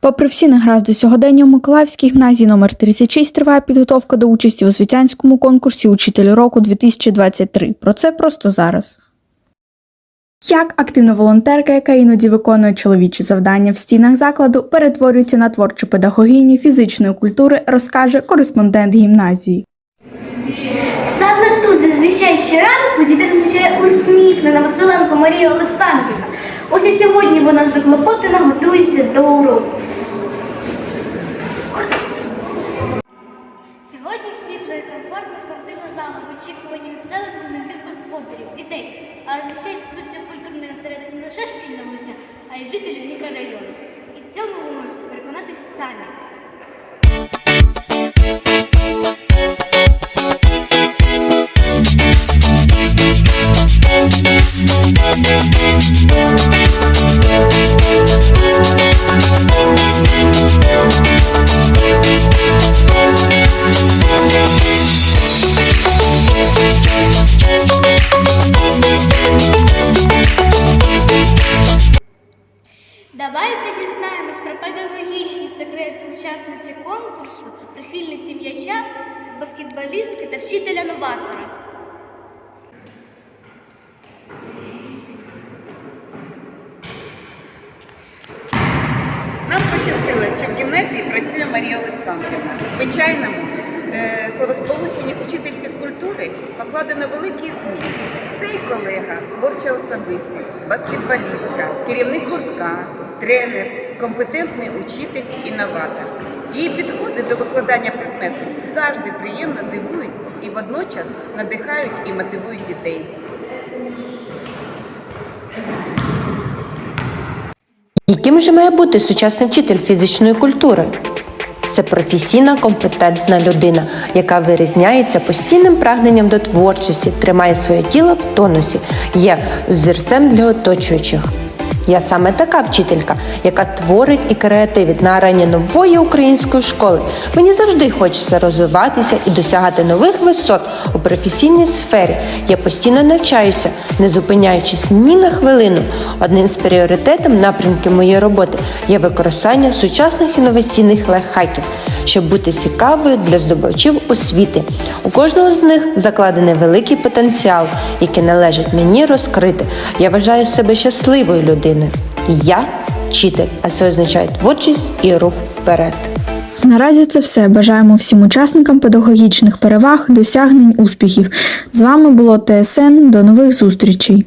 Попри всі негаразди сьогодення, у Миколаївській гімназії номер 36 триває підготовка до участі у освітянському конкурсі Учитель року 2023. Про це просто зараз. Як активна волонтерка, яка іноді виконує чоловічі завдання в стінах закладу, перетворюється на творчу педагогині фізичної культури, розкаже кореспондент гімназії. Саме тут зазвичай щоранку дітей зустрічає усміхнена Василенко Марія Олександрівна. Ось і сьогодні вона заклопотана готується до уроку. Сьогодні світла і комфортна спортивна зала в очікуванні веселих господарів, дітей. А звичайно соціокультурний осередок не лише шкільного життя, а й жителів мікрорайону. І в цьому ви можете переконатись самі. Давайте дізнаємось про педагогічні секрети учасниці конкурсу, прихильниці м'яча, баскетболістки та вчителя новатора. Нам пощастило, що в гімназії працює Марія Олександрівна. Звичайно, е, словосполучення учитель фізкультури покладено великий зміст. Це і колега, творча особистість, баскетболістка, керівник гуртка, тренер, компетентний учитель і новатор. Її підходи до викладання предмету завжди приємно дивують і водночас надихають і мотивують дітей. Яким же має бути сучасний вчитель фізичної культури? Це професійна компетентна людина, яка вирізняється постійним прагненням до творчості, тримає своє тіло в тонусі, є зірцем для оточуючих. Я саме така вчителька, яка творить і креативить на арені нової української школи. Мені завжди хочеться розвиватися і досягати нових висот у професійній сфері. Я постійно навчаюся, не зупиняючись ні на хвилину. Одним з пріоритетів напрямків моєї роботи є використання сучасних інноваційних лайфхаків, щоб бути цікавою для здобувачів освіти. У кожного з них закладений великий потенціал, який належить мені розкрити. Я вважаю себе щасливою людиною. Я вчитель, а це означає творчість і рух вперед. Наразі це все. Бажаємо всім учасникам педагогічних переваг, досягнень, успіхів. З вами було ТСН. До нових зустрічей.